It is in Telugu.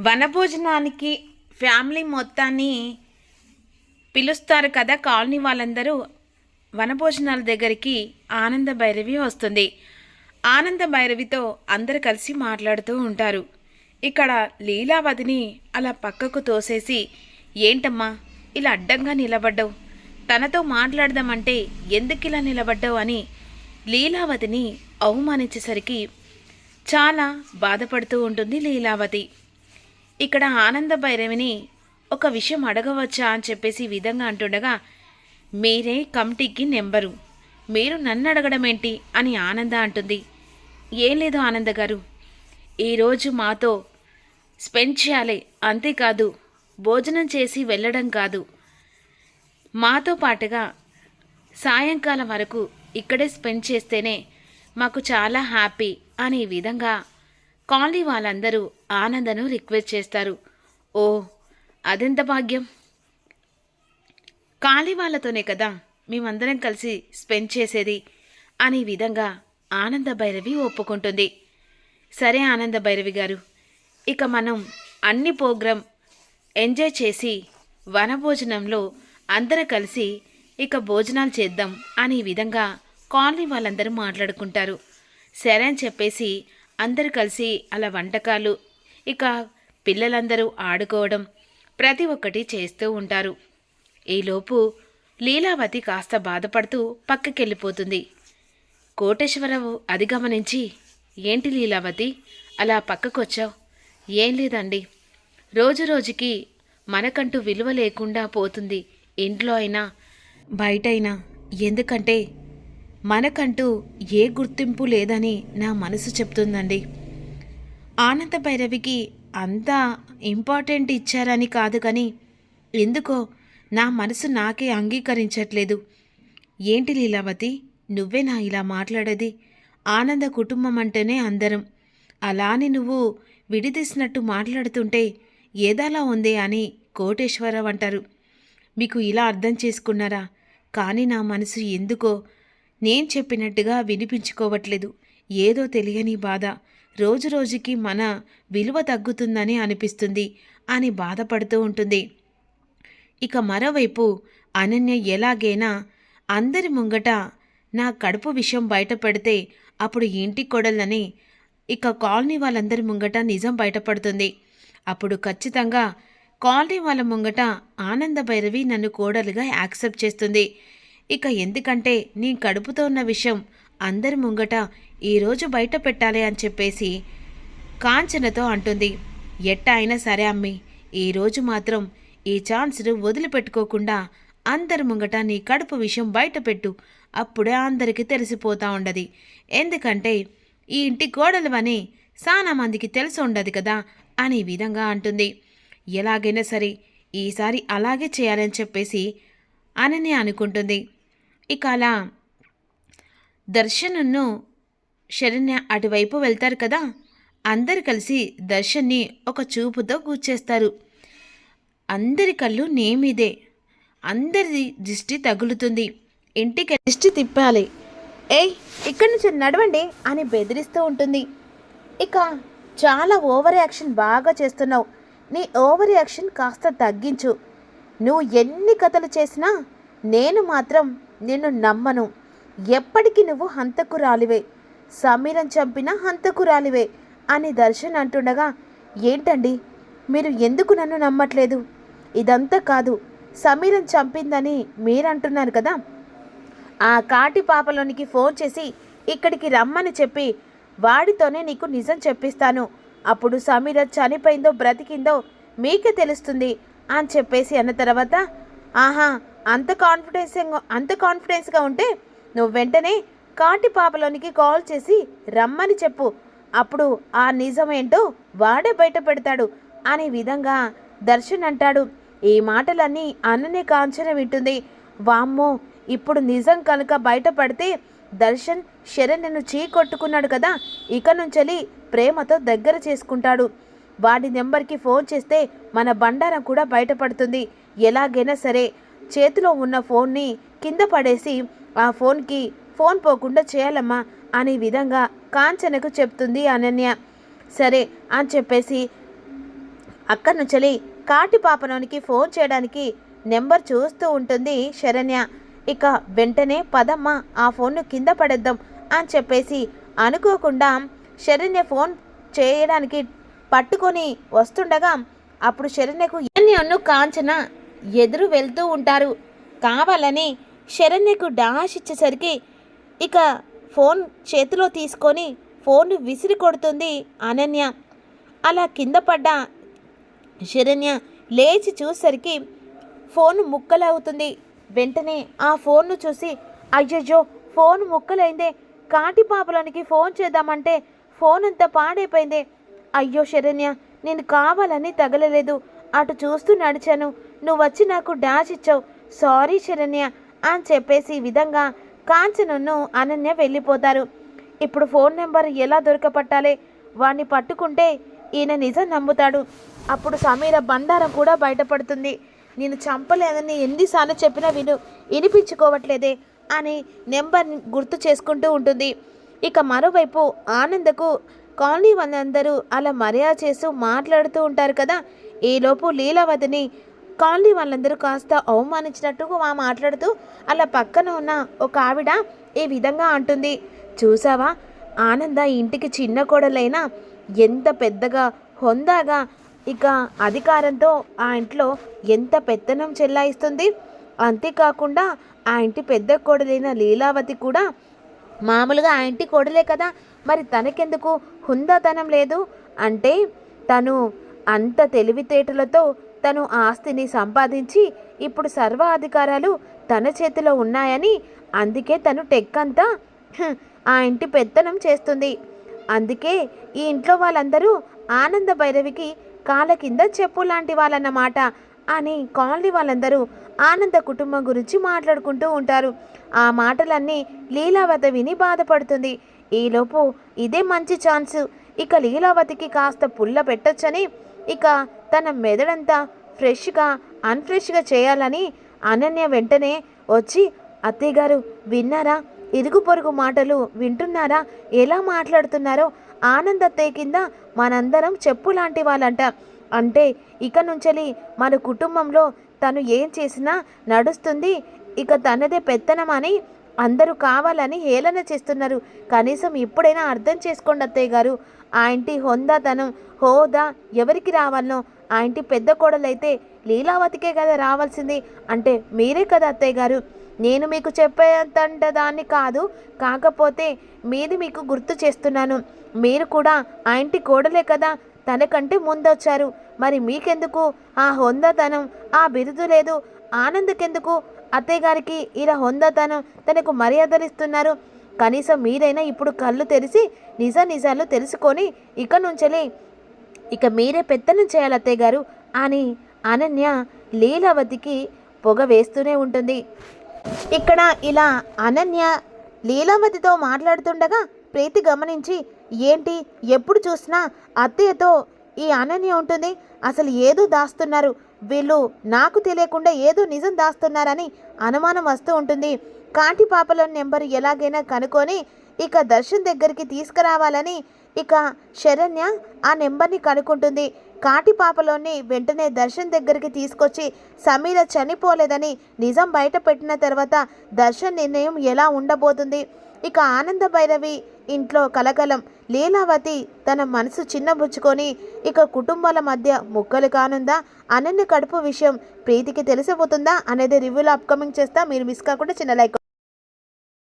వనభోజనానికి ఫ్యామిలీ మొత్తాన్ని పిలుస్తారు కదా కాలనీ వాళ్ళందరూ. వనభోజనాల దగ్గరికి ఆనంద భైరవి వస్తుంది. ఆనంద భైరవితో అందరు కలిసి మాట్లాడుతూ ఉంటారు. ఇక్కడ లీలావతిని అలా పక్కకు తోసేసి ఏంటమ్మా ఇలా అడ్డంగా నిలబడ్డావు. తనతో మాట్లాడదామంటే ఎందుకు ఇలా నిలబడ్డావు? అని లీలావతిని అవమానించేసరికి చాలా బాధపడుతూ ఉంటుంది లీలావతి. ఇక్కడ ఆనంద భైరవిని ఒక విషయం అడగవచ్చా అని చెప్పేసి ఈ విధంగా అంటుండగా మీరే కమిటీకి నెంబరు. మీరు నన్ను అడగడం ఏంటి అని ఆనంద అంటుంది. ఏం లేదు ఆనంద గారు. ఈరోజు మాతో స్పెండ్ చేయాలి. అంతేకాదు భోజనం చేసి వెళ్ళడం కాదు. మాతో పాటుగా సాయంకాలం వరకు ఇక్కడే స్పెండ్ చేస్తేనే మాకు చాలా హ్యాపీ అనే విధంగా కాలనీ వాళ్ళందరూ ఆనందను రిక్వెస్ట్ చేస్తారు. ఓ అదెంత భాగ్యం. కాళీ వాళ్ళతోనే కదా మేమందరం కలిసి స్పెండ్ చేసేది అనే విధంగా ఆనంద భైరవి ఒప్పుకుంటుంది. సరే ఆనంద భైరవి గారు ఇక మనం అన్ని ప్రోగ్రాం ఎంజాయ్ చేసి వనభోజనంలో అందరం కలిసి ఇక భోజనాలు చేద్దాం అనే విధంగా కాలనీ వాళ్ళందరూ మాట్లాడుకుంటారు. సరే అని చెప్పేసి అందరూ కలిసి అలా వంటకాలు ఇక పిల్లలందరూ ఆడుకోవడం ప్రతి ఒక్కటి చేస్తూ ఉంటారు. ఈలోపు లీలావతి కాస్త బాధపడుతూ పక్కకెళ్ళిపోతుంది. కోటేశ్వరరావు అది గమనించి ఏంటి లీలావతి అలా పక్కకొచ్చావు? ఏం లేదండి. రోజు రోజుకి మనకంటూ విలువ లేకుండా పోతుంది. ఇంట్లో అయినా బయటైనా ఎందుకంటే మనకంటూ ఏ గుర్తింపు లేదని నా మనసు చెప్తుందండి. ఆనంద భైరవికి అంత ఇంపార్టెంట్ ఇచ్చారని కాదు కానీ ఎందుకో నా మనసు నాకే అంగీకరించట్లేదు. ఏంటి లీలావతి? నువ్వే నా ఇలా మాట్లాడేది? ఆనంద కుటుంబం అంటేనే అందరం. అలానే నువ్వు విడిదీసినట్టు మాట్లాడుతుంటే ఏదాలా ఉంది అని కోటేశ్వరరావు అంటారు. మీకు ఇలా అర్థం చేసుకున్నారా? కానీ నా మనసు ఎందుకో నేను చెప్పినట్టుగా వినిపించుకోవట్లేదు. ఏదో తెలియని బాధ. రోజు రోజుకి మన విలువ తగ్గుతుందని అనిపిస్తుంది అని బాధపడుతూ ఉంటుంది. ఇక మరోవైపు అనన్య ఎలాగైనా అందరి ముంగట నా కడుపు విషయం బయటపడితే అప్పుడు ఇంటి కొడలని ఇక కాలనీ వాళ్ళందరి ముంగట నిజం బయటపడుతుంది. అప్పుడు ఖచ్చితంగా కాలనీ వాళ్ళ ముంగట ఆనంద భైరవి నన్ను కోడలుగా యాక్సెప్ట్ చేస్తుంది. ఇక ఎందుకంటే నీ కడుపుతో ఉన్న విషయం అందరి ముంగట ఈరోజు బయట పెట్టాలి అని చెప్పేసి కాంచనతో అంటుంది. ఎట్ట అయినా సరే అమ్మి ఈరోజు మాత్రం ఈ ఛాన్స్ను వదిలిపెట్టుకోకుండా అందరి ముంగట నీ కడుపు విషయం బయట పెట్టు. అప్పుడే అందరికీ తెలిసిపోతా ఉండదు. ఎందుకంటే ఈ ఇంటి గోడలవని చాలా మందికి తెలిసి ఉండదు కదా అనే విధంగా అంటుంది. ఎలాగైనా సరే ఈసారి అలాగే చేయాలని చెప్పేసి అనని అనుకుంటుంది. ఇక అలా దర్శన్ను శరణ్య అటువైపు వెళ్తారు కదా? అందరు కలిసి దర్శన్ని ఒక చూపుతో కూర్చేస్తారు అందరి కళ్ళు నేమిదే అందరి దృష్టి తగులుతుంది. ఇంటికి దృష్టి తిప్పాలి. ఏయ్ ఇక్కడి నుంచి నడవండి అని బెదిరిస్తూ ఉంటుంది. ఇక చాలా ఓవర్ యాక్షన్ బాగా చేస్తున్నావు. నీ ఓవర్ యాక్షన్ కాస్త తగ్గించు. నువ్వు ఎన్ని కథలు చేసినా నేను మాత్రం నిన్ను నమ్మను. ఎప్పటికీ నువ్వు హంతకురాలివే. సమీరం చంపిన హంతకురాలివే అని దర్శన్ అంటుండగా ఏంటండి? మీరు ఎందుకు నన్ను నమ్మట్లేదు? ఇదంతా కాదు సమీరం చంపిందని మీరంటున్నారు కదా? ఆ కాటి పాపలోనికి ఫోన్ చేసి ఇక్కడికి రమ్మని చెప్పి వాడితోనే నీకు నిజం చెప్పిస్తాను. అప్పుడు సమీర చనిపోయిందో బ్రతికిందో మీకే తెలుస్తుంది అని చెప్పేసి అన్న తర్వాత ఆహా అంత కాన్ఫిడెన్స్ అంత కాన్ఫిడెన్స్గా ఉంటే నువ్వు వెంటనే కాటి పాపలోనికి కాల్ చేసి రమ్మని చెప్పు. అప్పుడు ఆ నిజమేంటో వాడే బయట పెడతాడు అనే విధంగా దర్శన్ అంటాడు. ఈ మాటలన్నీ అన్ననే కాంచన వింటుంది. వామ్మో ఇప్పుడు నిజం కనుక బయటపడితే దర్శన్ శరణ్యను చీ కొట్టుకున్నాడు కదా ఇక నుంచెలి ప్రేమతో దగ్గర చేసుకుంటాడు. వాడి నెంబర్కి ఫోన్ చేస్తే మన బండారం కూడా బయటపడుతుంది ఎలాగైనా సరే చేతిలో ఉన్న ఫోన్ని కింద పడేసి ఆ ఫోన్కి ఫోన్ పోకుండా చేయాలమ్మా అనే విధంగా కాంచనకు చెప్తుంది అనన్య. సరే అని చెప్పేసి అక్కడి నుంచి కాటి పాపనోనికి ఫోన్ చేయడానికి నెంబర్ చూస్తూ ఉంటుంది శరణ్య. ఇక వెంటనే పదమ్మ ఆ ఫోన్ను కింద పడేద్దాం అని చెప్పేసి అనుకోకుండా శరణ్య ఫోన్ చేయడానికి పట్టుకొని వస్తుండగా అప్పుడు శరణ్యకు శరణ్యను కాంచన ఎదురు వెళ్తూ ఉంటారు. కావాలని శరణ్యకు డాష్ ఇచ్చేసరికి ఇక ఫోన్ చేతిలో తీసుకొని ఫోన్ విసిరి కొడుతుంది అనన్య. అలా కింద పడ్డ శరణ్య లేచి చూసరికి ఫోన్ ముక్కలవుతుంది. వెంటనే ఆ ఫోన్ను చూసి అయ్యయ్యో ఫోన్ ముక్కలైందే. కాటి పాపలోనికి ఫోన్ చేద్దామంటే ఫోన్ అంతా పాడైపోయిందే. అయ్యో శరణ్య నేను కావాలని తగలలేదు. అటు చూస్తూ నడిచాను. నువ్వు వచ్చి నాకు డాష్ ఇచ్చావు. సారీ శరణ్య అని చెప్పేసి ఈ విధంగా కాంచనను అనన్య వెళ్ళిపోతారు. ఇప్పుడు ఫోన్ నెంబర్ ఎలా దొరకపట్టాలి? వాణ్ణి పట్టుకుంటే ఈయన నిజం నమ్ముతాడు. అప్పుడు సమీర బండారం కూడా బయటపడుతుంది. నేను చంపలేదని ఎన్నిసార్లు చెప్పినా విను వినిపించుకోవట్లేదే అని నెంబర్ గుర్తు చేసుకుంటూ ఉంటుంది. ఇక మరోవైపు ఆనందకు కాలనీ వాళ్ళందరూ అలా మర్యాద చేస్తూ మాట్లాడుతూ ఉంటారు కదా. ఈలోపు లీలావతిని కాలనీ వాళ్ళందరూ కాస్త అవమానించినట్టుగా మా మాట్లాడుతూ అలా పక్కన ఉన్న ఒక ఆవిడ ఈ విధంగా అంటుంది. చూసావా? ఆనంద ఇంటికి చిన్న కోడలైనా ఎంత పెద్దగా హొందాగా ఇక అధికారంతో ఆ ఇంట్లో ఎంత పెత్తనం చెల్లాయిస్తుంది. అంతేకాకుండా ఆ ఇంటి పెద్ద కోడలైన లీలావతి కూడా మామూలుగా ఆ ఇంటి కోడలే కదా. మరి తనకెందుకు హుందాతనం లేదు? అంటే తను అంత తెలివితేటలతో తను ఆస్తిని సంపాదించి ఇప్పుడు సర్వ అధికారాలు తన చేతిలో ఉన్నాయని అందుకే తను టెక్ అంతా ఆ ఇంటి పెత్తనం చేస్తుంది. అందుకే ఈ ఇంట్లో వాళ్ళందరూ ఆనంద భైరవికి కాళ్ళ కింద చెప్పు లాంటి వాళ్ళన్నమాట అని కాలనీ వాళ్ళందరూ ఆనంద కుటుంబం గురించి మాట్లాడుకుంటూ ఉంటారు. ఆ మాటలన్నీ లీలావత విని బాధపడుతుంది. ఈలోపు ఇదే మంచి ఛాన్స్. ఇక లీలావతికి కాస్త పుల్ల పెట్టొచ్చని ఇక తన మెదడంతా ఫ్రెష్గా అన్ఫ్రెష్గా చేయాలని అనన్య వెంటనే వచ్చి అత్తయ్య గారు విన్నారా? ఇరుగు పొరుగు మాటలు వింటున్నారా? ఎలా మాట్లాడుతున్నారో ఆనంద్ అత్తయ్య కింద మనందరం చెప్పు లాంటి వాళ్ళంట. అంటే ఇక నుంచెలి మన కుటుంబంలో తను ఏం చేసినా నడుస్తుంది. ఇక తనదే పెత్తనమని అందరూ కావాలని హేళన చేస్తున్నారు. కనీసం ఇప్పుడైనా అర్థం చేసుకోండి అత్తయ్య గారు. ఆ ఇంటి హోందాతనం హోదా ఎవరికి రావాలనో? ఆ ఇంటి పెద్ద కోడలైతే లీలావతికే కదా రావాల్సింది. అంటే మీరే కదా అత్తయ్య గారు. నేను మీకు చెప్పేంత దాన్ని కాదు. కాకపోతే మీది మీకు గుర్తు చేస్తున్నాను. మీరు కూడా ఆ ఇంటి కోడలే కదా. తనకంటే ముందొచ్చారు. మరి మీకెందుకు? ఆ హొందతనం ఆ బిరుదు లేదు. ఆనందకెందుకు? అత్తయ్య గారికి ఇలా హొందతనం తనకు మర్యాదలిస్తున్నారు. కనీసం మీరైనా ఇప్పుడు కళ్ళు తెరిచి నిజ నిజాలు తెలుసుకొని ఇక నుంచెలే. ఇక మీరే పెత్తనం చేయాలి అత్తయ్య గారు. అని అనన్య లీలావతికి పొగ వేస్తూనే ఉంటుంది. ఇక్కడ ఇలా అనన్య లీలావతితో మాట్లాడుతుండగా ప్రీతి గమనించి ఏంటి? ఎప్పుడు చూసినా అత్తయ్యతో ఈ అనన్య ఉంటుంది. అసలు ఏదో దాస్తున్నారు. వీళ్ళు నాకు తెలియకుండా ఏదో నిజం దాస్తున్నారని అనుమానం వస్తూ ఉంటుంది. కాంటి పాపల నెంబర్ ఎలాగైనా కనుక్కొని ఇక దర్శన్ దగ్గరికి తీసుకురావాలని ఇక శరణ్య ఆ నెంబర్ని కనుక్కుంటుంది. కాటి పాపలోని వెంటనే దర్శన్ దగ్గరికి తీసుకొచ్చి సమీర చనిపోలేదని నిజం బయట పెట్టిన తర్వాత దర్శన్ నిర్ణయం ఎలా ఉండబోతుంది? ఇక ఆనంద భైరవి ఇంట్లో కలకలం. లీలావతి తన మనసు చిన్నబుచ్చుకొని ఇక కుటుంబాల మధ్య ముక్కలు కానుందా? అనన్య కడుపు విషయం ప్రీతికి తెలిసిపోతుందా? అనేది రివ్యూలో అప్కమింగ్ చేస్తా. మీరు మిస్ కాకుండా చిన్న లైక్